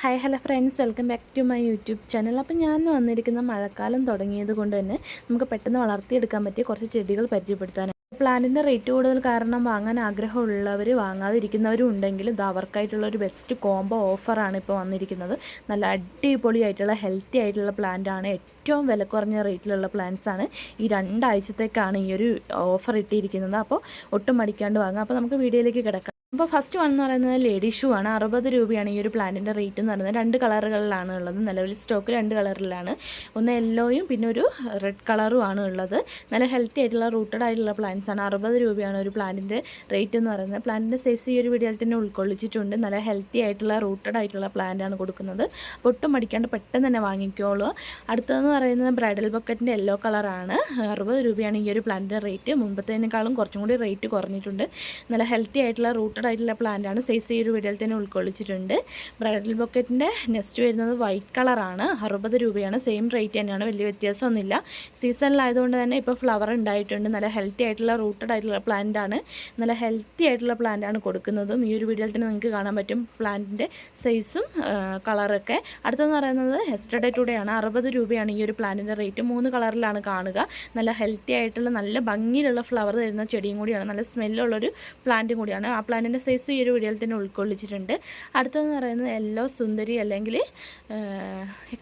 Hi hello friends welcome back to my YouTube channel അപ്പോൾ ഞാൻ വന്നിരിക്കുന്ന മഴക്കാലം തുടങ്ങിയത് കൊണ്ട് തന്നെ നമുക്ക് പെട്ടെന്ന് വളർത്തിയെടുക്കാൻ പറ്റിയ കുറച്ച് ചെടികൾ പരിചയപ്പെടുത്താൻ പ്ലാന്റിന്റെ റേറ്റ് കൂടുതൽ കാരണം വാങ്ങാൻ ആഗ്രഹമുള്ളവർ വാങ്ങാതിരിക്കുന്നവരും ഉണ്ടെങ്കിൽ ഇത് അവർക്കായിട്ടുള്ള ഒരു ബെസ്റ്റ് കോംബോ ഓഫറാണ് ഇപ്പോൾ വന്നിരിക്കുന്നത്. നല്ല അടിപൊളിയായിട്ടുള്ള ഹെൽത്തി ആയിട്ടുള്ള പ്ലാന്റ് ആണ്. ഏറ്റവും വില കുറഞ്ഞ റേറ്റിലുള്ള ആണ് ഈ രണ്ടാഴ്ചത്തേക്കാണ് ഈ ഒരു ഓഫർ ഇട്ടിരിക്കുന്നത്. അപ്പോൾ ഒട്ടും മടിക്കാണ്ട് വാങ്ങാം. അപ്പോൾ നമുക്ക് വീഡിയോയിലേക്ക് കിടക്കാം. അപ്പോൾ ഫസ്റ്റ് വൺ എന്ന് പറയുന്നത് ലേഡി ഷൂ ആണ്. അറുപത് രൂപയാണ് ഈ ഒരു പ്ലാന്റിന്റെ റേറ്റ് എന്ന് പറയുന്നത്. രണ്ട് കളറുകളിലാണ് ഉള്ളത്. നിലവിൽ സ്റ്റോക്ക് രണ്ട് കളറിലാണ് ഒന്ന് യെല്ലോയും പിന്നെ ഒരു റെഡ് കളറും ആണ് ഉള്ളത്. നല്ല ഹെൽത്തി ആയിട്ടുള്ള റൂട്ടഡ് ആയിട്ടുള്ള പ്ലാന്റ്സ് ആണ്. അറുപത് രൂപയാണ് ഒരു പ്ലാന്റിന്റെ റേറ്റ് എന്ന് പറയുന്നത്. പ്ലാന്റിന്റെ സൈസ് ഈ ഒരു വീഡിയോയിൽ തന്നെ ഉൾക്കൊള്ളിച്ചിട്ടുണ്ട്. നല്ല ഹെൽത്തി ആയിട്ടുള്ള റൂട്ടഡ് ആയിട്ടുള്ള പ്ലാന്റ് ആണ് കൊടുക്കുന്നത്. അപ്പോൾ ഒട്ടും മടിക്കാണ്ട് പെട്ടെന്ന് തന്നെ വാങ്ങിക്കോളൂ. അടുത്തതെന്ന് പറയുന്നത് ബ്രൈഡൽ ബക്കറ്റിന്റെ യെല്ലോ കളറാണ് അറുപത് രൂപയാണ് ഈ ഒരു പ്ലാന്റിന്റെ റേറ്റ് മുമ്പത്തേനേക്കാളും കുറച്ചും കൂടി റേറ്റ് കുറഞ്ഞിട്ടുണ്ട്. നല്ല ഹെൽത്തി ആയിട്ടുള്ള റൂട്ടഡ് ആയിട്ടുള്ള പ്ലാന്റ് ആണ്. സൈസ് ഈ ഒരു വീഡിയോയിൽ തന്നെ ഉൾക്കൊള്ളിച്ചിട്ടുണ്ട്. ബ്രൈഡൽ ബൊക്കറ്റിന്റെ നെക്സ്റ്റ് വരുന്നത് വൈറ്റ് കളറാണ് അറുപത് രൂപയാണ്. സെയിം റേറ്റ് തന്നെയാണ്. വലിയ വ്യത്യാസമൊന്നുമില്ല. സീസണിലായതുകൊണ്ട് തന്നെ ഇപ്പോൾ ഫ്ലവർ ഉണ്ടായിട്ടുണ്ട്. നല്ല ഹെൽത്തി ആയിട്ടുള്ള റൂട്ടഡ് ആയിട്ടുള്ള പ്ലാന്റ് ആണ്. നല്ല ഹെൽത്തി ആയിട്ടുള്ള പ്ലാന്റ് ആണ് കൊടുക്കുന്നതും. ഈ ഒരു വീഡിയോയിൽ തന്നെ നിങ്ങൾക്ക് കാണാൻ പറ്റും പ്ലാന്റിന്റെ സൈസും കളറൊക്കെ അടുത്തെന്ന് പറയുന്നത് എസ്റ്റർഡേ ടുഡേ ആണ്. അറുപത് രൂപയാണ് ഈ ഒരു പ്ലാന്റിന്റെ റേറ്റ് മൂന്ന് കളറിലാണ് കാണുക. നല്ല ഹെൽത്തി ആയിട്ടുള്ള നല്ല ഭംഗിയിലുള്ള ഫ്ലവർ തരുന്ന ചെടിയും കൂടിയാണ്. നല്ല സ്മെല്ലുള്ളൊരു പ്ലാന്റും കൂടിയാണ്. ആ പ്ലാന്റിന്റെ സൈസ് ഈ ഒരു വീഡിയോയിൽ തന്നെ ഉൾക്കൊള്ളിച്ചിട്ടുണ്ട്. അടുത്തതെന്ന് പറയുന്നത് യെല്ലോ സുന്ദരി അല്ലെങ്കിൽ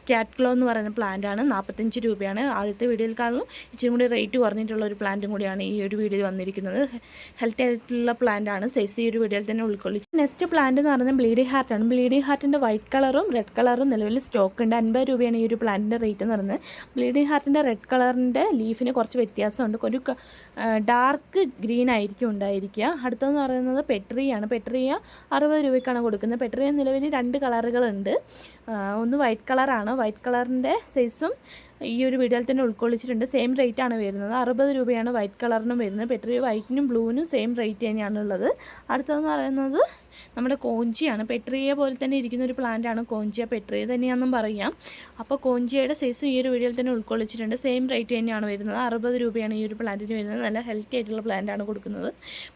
ക്യാറ്റ്ക്ലോ എന്ന് പറയുന്ന പ്ലാന്റ് ആണ്. നാൽപ്പത്തഞ്ച് രൂപയാണ്. ആദ്യത്തെ വീഡിയോയിൽ വീഡിയോയിൽക്കാളും ഇച്ചിരി കൂടി റേറ്റ് കുറഞ്ഞിട്ടുള്ള ഒരു പ്ലാന്റും കൂടിയാണ് ഈ ഒരു വീഡിയോയിൽ വന്നിരിക്കുന്നത്. ഹെൽത്തി ആയിട്ടുള്ള പ്ലാന്റ് ആണ്. സൈസ് ഈ ഒരു വീഡിയോയിൽ തന്നെ ഉൾക്കൊള്ളിച്ചു. നെക്സ്റ്റ് പ്ലാന്റ് എന്ന് പറയുന്നത് ബ്ലീഡിംഗ് ഹാർട്ടാണ് ബ്ലീഡിംഗ് ഹാർട്ടിന്റെ വൈറ്റ് കളറും റെഡ് കളറും നിലവിൽ സ്റ്റോക്ക് ഉണ്ട്. അൻപത് രൂപയാണ് ഈ ഒരു പ്ലാന്റിന്റെ റേറ്റ് എന്ന് പറയുന്നത്. ബ്ലീഡിംഗ് ഹാർട്ടിന്റെ റെഡ് കളറിന്റെ ലീഫിന് കുറച്ച് വ്യത്യാസമുണ്ട്. ഒരു ഡാർക്ക് ഗ്രീൻ ആയിരിക്കും ഉണ്ടായിരിക്കുക. അടുത്തതെന്ന് പറയുന്നത് പെട്രിയാണ്. പെട്രിയ അറുപത് രൂപയ്ക്കാണ് കൊടുക്കുന്നത്. പെട്രിയ നിലവിൽ രണ്ട് കളറുകളുണ്ട്. ഒന്ന് വൈറ്റ് കളറാണ്. വൈറ്റ് കളറിന്റെ സൈസും ഈ ഒരു വീഡിയോയിൽ തന്നെ ഉൾക്കൊള്ളിച്ചിട്ടുണ്ട്. സെയിം റേറ്റ് ആണ് വരുന്നത്. അറുപത് രൂപയാണ് വൈറ്റ് കളറിനും വരുന്നത്. പെട്രിയ വൈറ്റിനും ബ്ലൂവിനും സെയിം റേറ്റ് തന്നെയാണ് ഉള്ളത്. അടുത്തതെന്ന് പറയുന്നത് നമ്മുടെ കോഞ്ചിയാണ്. പെട്രിയെ പോലെ തന്നെ ഇരിക്കുന്ന ഒരു പ്ലാന്റ് ആണ് കോഞ്ചിയ. പെട്രിയ തന്നെയാണെന്നും പറയാം. അപ്പോൾ കോഞ്ചിയയുടെ സൈസും ഈ ഒരു വീഡിയോയിൽ തന്നെ ഉൾക്കൊള്ളിച്ചിട്ടുണ്ട്. സെയിം റേറ്റ് തന്നെയാണ് വരുന്നത്. അറുപത് രൂപയാണ് ഈ ഒരു പ്ലാന്റിന് വരുന്നത്. നല്ല ഹെൽത്തി ആയിട്ടുള്ള പ്ലാന്റ് ആണ് കൊടുക്കുന്നത്.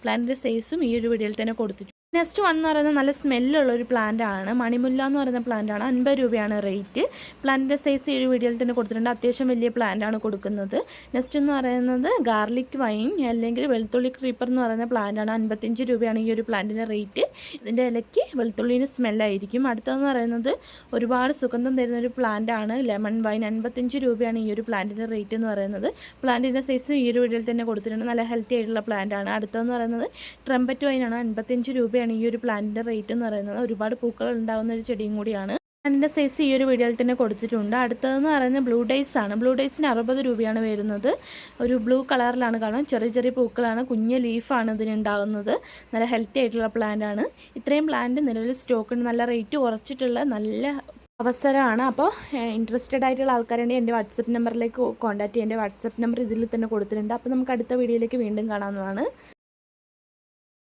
പ്ലാന്റിന്റെ സൈസും ഈ ഒരു വീഡിയോയിൽ തന്നെ കൊടുത്തിട്ടുണ്ട്. നെക്സ്റ്റ് വൺ എന്ന് പറയുന്നത് നല്ല സ്മെല്ലുള്ള ഒരു പ്ലാന്റ് ആണ്. മണിമുല്ല എന്ന് പറയുന്ന പ്ലാന്റ് ആണ്. അൻപത് രൂപയാണ് റേറ്റ് പ്ലാന്റിന്റെ സൈസ് ഈ ഒരു വീഡിയോയിൽ തന്നെ കൊടുത്തിട്ടുണ്ട്. അത്യാവശ്യം വലിയ പ്ലാന്റ് ആണ് കൊടുക്കുന്നത്. നെക്സ്റ്റ് എന്ന് പറയുന്നത് ഗാർലിക് വൈൻ അല്ലെങ്കിൽ വെളുത്തുള്ളി ക്രീപ്പർ എന്ന് പറയുന്ന പ്ലാന്റ് ആണ്. അൻപത്തഞ്ച് രൂപയാണ് ഈ ഒരു പ്ലാന്റിന്റെ റേറ്റ് ഇതിന്റെ ഇലയ്ക്ക് വെളുത്തുള്ളിന് സ്മെല്ലായിരിക്കും അടുത്തതെന്ന് പറയുന്നത് ഒരുപാട് സുഗന്ധം തരുന്ന ഒരു പ്ലാന്റ് ആണ്. ലെമൺ വൈൻ അൻപത്തഞ്ച് രൂപയാണ് ഈ ഒരു പ്ലാന്റിന്റെ റേറ്റ് എന്ന് പറയുന്നത്. പ്ലാന്റിന്റെ സൈസ് ഈ ഒരു വീഡിയോയിൽ തന്നെ കൊടുത്തിട്ടുണ്ട്. നല്ല ഹെൽത്തി ആയിട്ടുള്ള പ്ലാന്റ് ആണ്. അടുത്തതെന്ന് പറയുന്നത് ട്രംപറ്റ് വൈനാണ് അൻപത്തഞ്ച് രൂപയാണ് ഈ ഒരു പ്ലാന്റിന്റെ റേറ്റ് എന്ന് പറയുന്നത്. ഒരുപാട് പൂക്കൾ ഉണ്ടാകുന്ന ഒരു ചെടിയും കൂടിയാണ്. പ്ലാന്റിന്റെ സൈസ് ഈ ഒരു വീഡിയോയിൽ തന്നെ കൊടുത്തിട്ടുണ്ട്. അടുത്തതെന്ന് പറയുന്നത് ബ്ലൂ ഡേയ്സ് ആണ്. ബ്ലൂ ഡേയ്സിന് അറുപത് രൂപയാണ് വരുന്നത്. ഒരു ബ്ലൂ കളറിലാണ് കാണാം ചെറിയ ചെറിയ പൂക്കളാണ്. കുഞ്ഞ് ലീഫാണ് ഇതിനുണ്ടാകുന്നത് നല്ല ഹെൽത്തി ആയിട്ടുള്ള പ്ലാന്റ് ആണ്. ഇത്രയും പ്ലാന്റ് നിലവിൽ സ്റ്റോക്ക് ഉണ്ട്. നല്ല റേറ്റ് കുറച്ചിട്ടുള്ള നല്ല അവസരമാണ്. അപ്പോൾ ഇൻട്രസ്റ്റഡ് ആയിട്ടുള്ള ആൾക്കാരുണ്ടെങ്കിൽ എന്റെ വാട്സപ്പ് നമ്പറിലേക്ക് കോൺടാക്ട് ചെയ്യുക എന്റെ വാട്സപ്പ് നമ്പർ ഇതിൽ തന്നെ കൊടുത്തിട്ടുണ്ട്. അപ്പോൾ നമുക്ക് അടുത്ത വീഡിയോയിലേക്ക് വീണ്ടും കാണാവുന്നതാണ്.